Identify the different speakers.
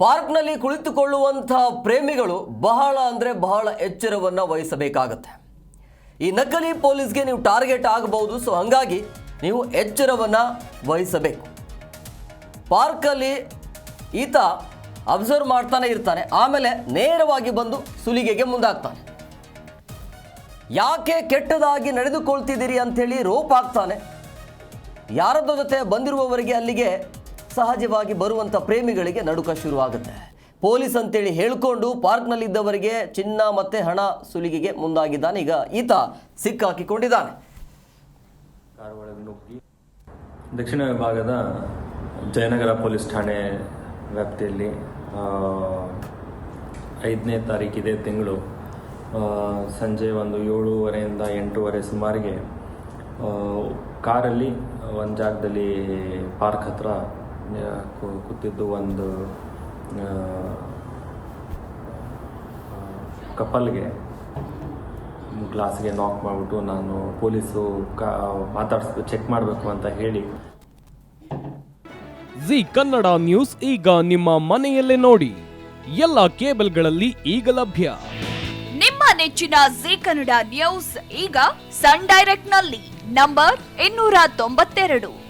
Speaker 1: ಪಾರ್ಕ್ನಲ್ಲಿ ಕುಳಿತುಕೊಳ್ಳುವಂತಹ ಪ್ರೇಮಿಗಳು ಬಹಳ ಅಂದರೆ ಬಹಳ ಎಚ್ಚರವನ್ನು ವಹಿಸಬೇಕಾಗತ್ತೆ. ಈ ನಕಲಿ ಪೊಲೀಸ್ಗೆ ನೀವು ಟಾರ್ಗೆಟ್ ಆಗಬಹುದು, ಸೊ ಹಾಗಾಗಿ ನೀವು ಎಚ್ಚರವನ್ನು ವಹಿಸಬೇಕು. ಪಾರ್ಕಲ್ಲಿ ಈತ ಅಬ್ಸರ್ವ್ ಮಾಡ್ತಾನೆ ಇರ್ತಾನೆ, ಆಮೇಲೆ ನೇರವಾಗಿ ಬಂದು ಸುಲಿಗೆಗೆ ಮುಂದಾಗ್ತಾನೆ. ಯಾಕೆ ಕೆಟ್ಟದಾಗಿ ನಡೆದುಕೊಳ್ತಿದ್ದೀರಿ ಅಂಥೇಳಿ ರೋಪ್ ಆಗ್ತಾನೆ ಯಾರದ ಜೊತೆ ಬಂದಿರುವವರಿಗೆ ಅಲ್ಲಿಗೆ ಸಹಜವಾಗಿ ಬರುವಂಥ ಪ್ರೇಮಿಗಳಿಗೆ ನಡುಕ ಶುರುವಾಗುತ್ತೆ. ಪೊಲೀಸ್ ಅಂತೇಳಿ ಹೇಳ್ಕೊಂಡು ಪಾರ್ಕ್ನಲ್ಲಿದ್ದವರಿಗೆ ಚಿನ್ನ ಮತ್ತು ಹಣ ಸುಲಿಗೆಗೆ ಮುಂದಾಗಿದ್ದಾನೆ. ಈಗ ಈತ ಸಿಕ್ಕಾಕಿಕೊಂಡಿದ್ದಾನೆ.
Speaker 2: ದಕ್ಷಿಣ ವಿಭಾಗದ ಜಯನಗರ ಪೊಲೀಸ್ ಠಾಣೆ ವ್ಯಾಪ್ತಿಯಲ್ಲಿ ಐದನೇ ತಾರೀಕಿದೆ ತಿಂಗಳು ಸಂಜೆ ಒಂದು ಏಳೂವರೆಯಿಂದ ಎಂಟೂವರೆ ಸುಮಾರಿಗೆ ಕಾರಲ್ಲಿ ಒಂದು ಜಾಗದಲ್ಲಿ ಪಾರ್ಕ್ ಹತ್ರ ಕೂತಿದ್ದು ಒಂದು ಆ, ಕಪಲ್ಗೆ ಗ್ಲಾಸ್ಗೆ ನಾಕ್ ಮಾಡಿಬಿಟ್ಟು ನಾನು ಪೊಲೀಸು ಕಾ ಮಾತಾಡಿಸ್ಬೇಕು ಚೆಕ್ ಮಾಡಬೇಕು ಅಂತ ಹೇಳಿ.
Speaker 3: ಜಿ ಕನ್ನಡ ನ್ಯೂಸ್ ಈಗ ನಿಮ್ಮ ಮನೆಯಲ್ಲೇ ನೋಡಿ. ಎಲ್ಲ ಕೇಬಲ್ಗಳಲ್ಲಿ ಈಗ ಲಭ್ಯ.
Speaker 4: ನಿಮ್ಮ ನೆಚ್ಚಿನ ಜಿ ಕನ್ನಡ ನ್ಯೂಸ್ ಈಗ ಸನ್ ಡೈರೆಕ್ಟ್ನಲ್ಲಿ ನಂಬರ್ ಇನ್ನೂರ ತೊಂಬತ್ತೆರಡು.